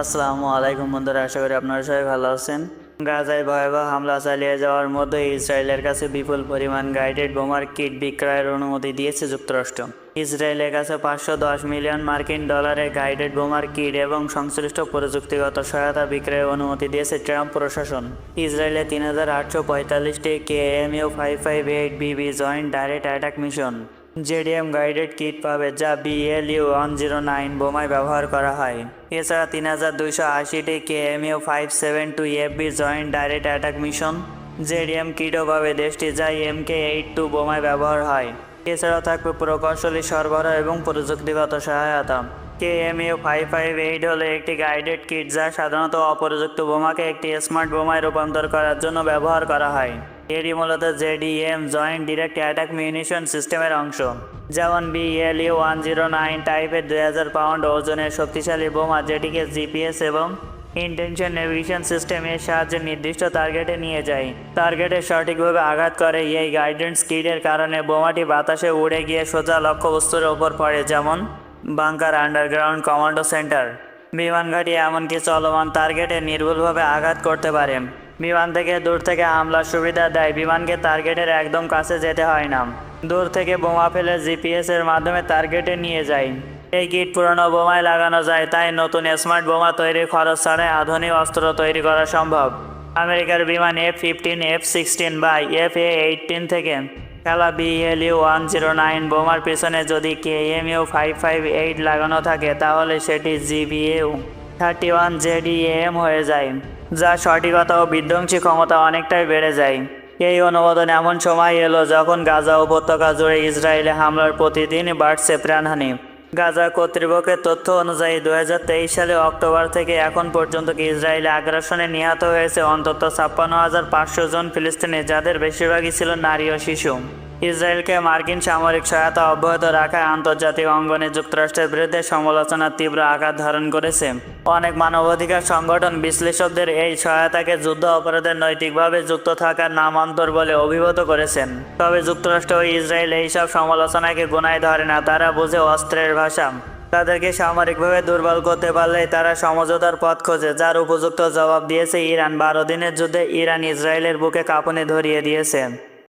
আসসালামু আলাইকুম বন্ধুরা, আশা করি আপনারা সবাই ভালো আছেন। গাজায় ভয়াবহ হামলা চালিয়ে যাওয়ার মধ্যে ইসরায়েলের কাছে বিপুল পরিমাণ গাইডেড বোমার কিট বিক্রয়ের অনুমতি দিয়েছে যুক্তরাষ্ট্র। ইসরায়েলের কাছে পাঁচশো দশ মিলিয়ন মার্কিন ডলারের গাইডেড বোমার কিট এবং সংশ্লিষ্ট প্রযুক্তিগত সহায়তা বিক্রয়ের অনুমতি দিয়েছে ট্রাম্প প্রশাসন। ইসরায়েলে তিন হাজার আটশো পঁয়তাল্লিশটি K M U five five eight BB joint direct attack mission JDM guided kit পাবে যা বিএলইউ ওয়ান জিরো নাইন বোমায় ব্যবহার করা হয়। এছাড়া তিন হাজার দুইশো আশিটি K M U five seven two FB joint direct attack mission JDM কিটও পাবে দেশটি যা এমকে এইট টু বোমায় ব্যবহার হয়। এছাড়াও থাকবে প্রকৌশলী সরবরাহ এবং প্রযুক্তিগত সহায়তা। K M U five five eight হলো একটি গাইডেড কিট যা সাধারণত অপরযুক্ত বোমাকে একটি স্মার্ট বোমায় রূপান্তর করার জন্য ব্যবহার করা হয়। এটি মূলত JDM joint direct attack munition সিস্টেমের অংশ। যেমন বিএলইউ ওয়ান জিরো নাইন টাইপের দুই হাজার পাউন্ড ওজনের শক্তিশালী বোমা যেটিকে জিপিএস এবং ইন্টেনশন নেভিগেশন সিস্টেমের সাহায্যে নির্দিষ্ট টার্গেটে নিয়ে যায়। টার্গেটে সঠিকভাবে আঘাত করে এই গাইডেন্স কিটের কারণে বোমাটি বাতাসে উড়ে গিয়ে সোজা লক্ষ্যবস্তুর ওপর পড়ে, যেমন বাংকার আন্ডারগ্রাউন্ড কমান্ডো সেন্টার বিমান ঘাঁটি এমনকি চলমান টার্গেটে নির্ভুলভাবে আঘাত করতে পারে। বিমান থেকে দূর থেকে হামলার সুবিধা দেয়। বিমানকে টার্গেটের একদম কাছে যেতে হয় না। দূর থেকে বোমা ফেলে জিপিএস এর মাধ্যমে টার্গেটে নিয়ে যায়। এই কিট পুরনো বোমায় লাগানো যায়, তাই নতুন স্মার্ট বোমা তৈরির খরচ ছাড়াই আধুনিক অস্ত্র তৈরি করা সম্ভব। আমেরিকার বিমান এফ ফিফটিন এফ সিক্সটিন বা এফ এ এইটিন থেকে খেলা বিএলইউ ওয়ান জিরো নাইন বোমার পিছনে যদি K M U five five eight লাগানো থাকে, তাহলে সেটি জিবিএউ থার্টি ওয়ান জেডিএম হয়ে যায়। যা সঠিকতা ও বিধ্বংসী ক্ষমতা অনেকটাই বেড়ে যায়। এই অনুমোদন এমন সময় এলো যখন গাজা উপত্যকা জুড়ে ইসরায়েলে হামলার প্রতিদিন বাড়ছে প্রাণহানি। গাজা কর্তৃপক্ষের তথ্য অনুযায়ী দু হাজার তেইশ সালে অক্টোবর থেকে এখন পর্যন্ত ইসরায়েলে আগ্রাসনে নিহত হয়েছে? অন্তত ছাপ্পান্ন হাজার পাঁচশো জন ফিলিস্তিনি, যাদের বেশিরভাগই ছিল নারী ও শিশু। ইসরায়েলকে মার্কিন সামরিক সহায়তা অব্যাহত রাখায় আন্তর্জাতিক অঙ্গনে যুক্তরাষ্ট্রের বিরুদ্ধে সমালোচনার তীব্র আঘাত ধারণ করেছে। অনেক মানবাধিকার সংগঠন বিশ্লেষকদের এই সহায়তাকে যুদ্ধ অপরাধের নৈতিকভাবে যুক্ত থাকার নামান্তর বলে অভিভূত করেছেন। তবে যুক্তরাষ্ট্র ও ইসরায়েল এইসব সমালোচনাকে গোনায় ধরে না, তারা বোঝে অস্ত্রের ভাষা। তাদেরকে সামরিকভাবে দুর্বল করতে পারলে তারা সমঝোতার পথ খোঁজে, যার উপযুক্ত জবাব দিয়েছে ইরান। বারো দিনের যুদ্ধে ইরান ইসরায়েলের বুকে কাঁপুনি ধরিয়ে দিয়েছে।